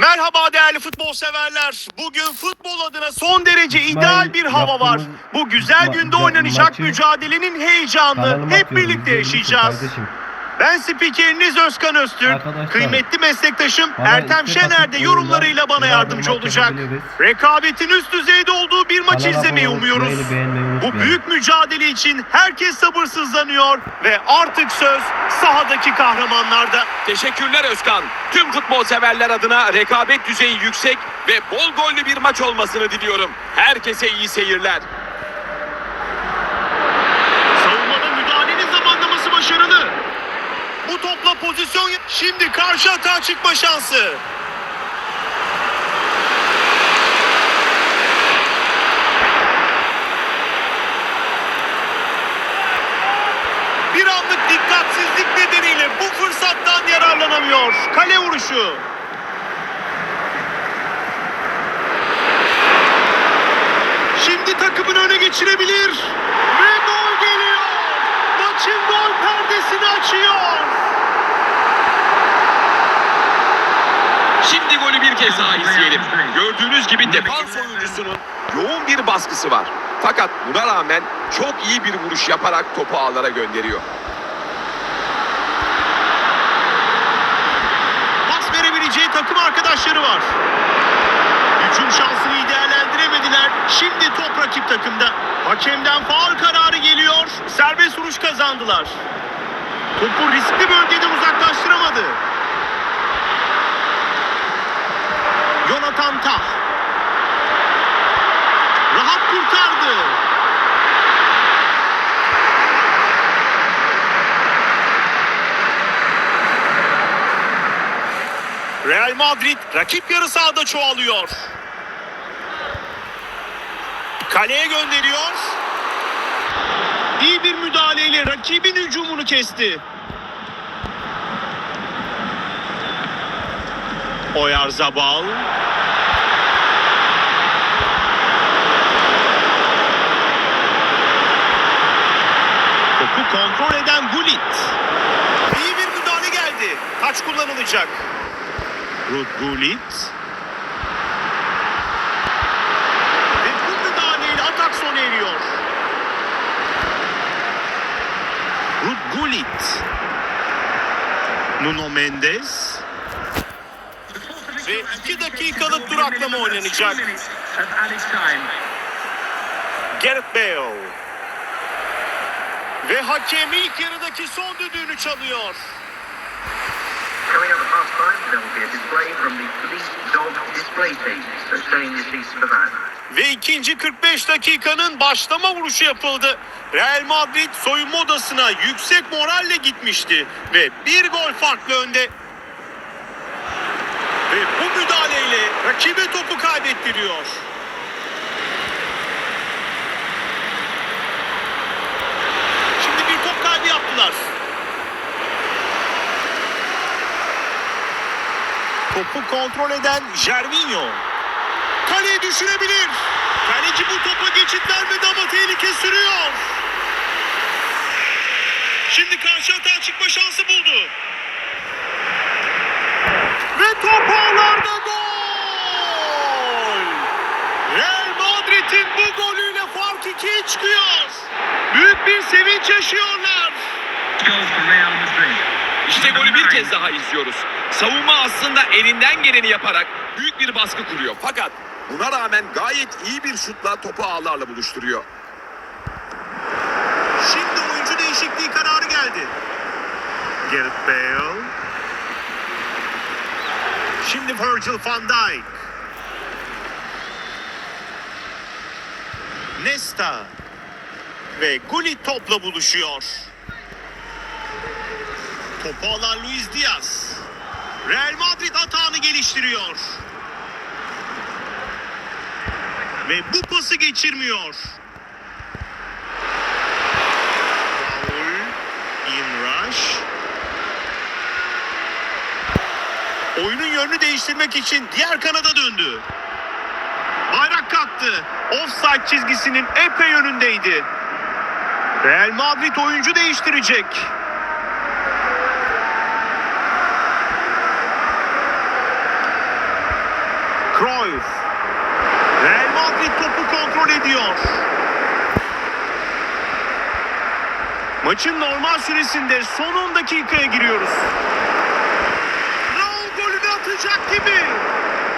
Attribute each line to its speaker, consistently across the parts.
Speaker 1: Merhaba değerli futbol severler. Bugün futbol adına son derece ideal bir hava var. Bu güzel günde oynanacak mücadelenin heyecanını hep birlikte yaşayacağız. Ben spikeriniz Özkan Öztürk.
Speaker 2: Arkadaşlar,
Speaker 1: Kıymetli meslektaşım Ertem Şener de yorumlarıyla bana yardımcı olacak. Rekabetin üst düzeyde olduğu bir maç izlemeyi umuyoruz. Bu büyük mücadele için herkes sabırsızlanıyor ve artık söz sahadaki kahramanlarda.
Speaker 3: Teşekkürler Özkan. Tüm futbol severler adına rekabet düzeyi yüksek ve bol gollü bir maç olmasını diliyorum. Herkese iyi seyirler.
Speaker 1: Pozisyon şimdi karşı atağa çıkma şansı. Bir anlık dikkatsizlik nedeniyle bu fırsattan yararlanamıyor. Kale vuruşu. Şimdi takımını öne geçirebilir. Ve gol geliyor. Maçın gol perdesini açıyor.
Speaker 3: Şimdi golü bir kez daha izleyelim. Gördüğünüz gibi defans oyuncusunun yoğun bir baskısı var. Fakat buna rağmen çok iyi bir vuruş yaparak topu ağlara gönderiyor.
Speaker 1: Pas verebileceği takım arkadaşları var. Hücum şansını iyi değerlendiremediler. Şimdi top rakip takımda. Hakemden faul kararı geliyor. Serbest vuruş kazandılar. Topu riskli bölgeden uzaklaştıramadı. Jonathan Tah. Rahat kurtardı. Real Madrid rakip yarı sahada çoğalıyor. Kaleye gönderiyor. İyi bir müdahaleyle rakibin hücumunu kesti. Oyarzabal. Topu kontrol eden Gullit. İyi bir müdahale geldi. Taç kullanılacak. Rud Gullit. Ve bu müdahaleyle atak sona eriyor. Rud Gullit. Nuno Mendes. Ve 2 dakikalık duraklama oynanacak. Gareth Bale. Ve hakem ilk yarıdaki son düdüğünü çalıyor. Ve ikinci 45 dakikanın başlama vuruşu yapıldı. Real Madrid soyunma odasına yüksek moralle gitmişti. Ve bir gol farklı önde. Ve bu müdahaleyle rakibe topu kaybettiriyor. Şimdi bir top kaybı yaptılar. Topu kontrol eden Jervinho. Kaleye düşürebilir. Kaleci bu topa geçit vermedi ama tehlike sürüyor. Şimdi karşı atağa çıkma şansı buldu. Top ağlarda gol! Real Madrid'in bu golüyle fark ikiye çıkıyor. Büyük bir sevinç yaşıyorlar.
Speaker 3: İşte golü bir kez daha izliyoruz. Savunma aslında elinden geleni yaparak büyük bir baskı kuruyor. Fakat buna rağmen gayet iyi bir şutla topu ağlarla buluşturuyor.
Speaker 1: Şimdi oyuncu değişikliği kararı geldi. Gareth Bale. Şimdi Virgil van Dijk. Nesta. Ve Gullit topla buluşuyor. Topu alan Luis Diaz. Real Madrid atağını geliştiriyor. Ve bu pası geçirmiyor. Oyunun yönünü değiştirmek için diğer kanada döndü. Bayrak kalktı. Offside çizgisinin epey önündeydi. Real Madrid oyuncu değiştirecek. Cruyff. Real Madrid topu kontrol ediyor. Maçın normal süresinde son 10 dakikaya giriyoruz. Atacak gibi.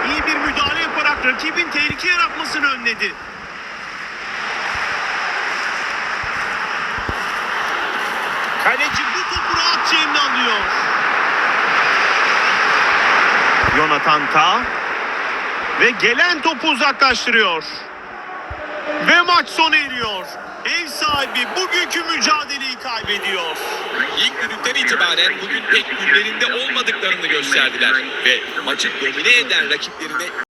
Speaker 1: İyi bir müdahale yaparak rakibin tehlike yaratmasını önledi. Kaleci bu topu rahatça eline alıyor. Jonathan Ta ve gelen topu uzaklaştırıyor. Ve maç sona eriyor. Ev sahibi bugünkü mücadeleyi kaybediyor.
Speaker 3: İlk düdükten itibaren bugün pek günlerinde olmadıklarını gösterdiler ve maçı domine eden rakiplerine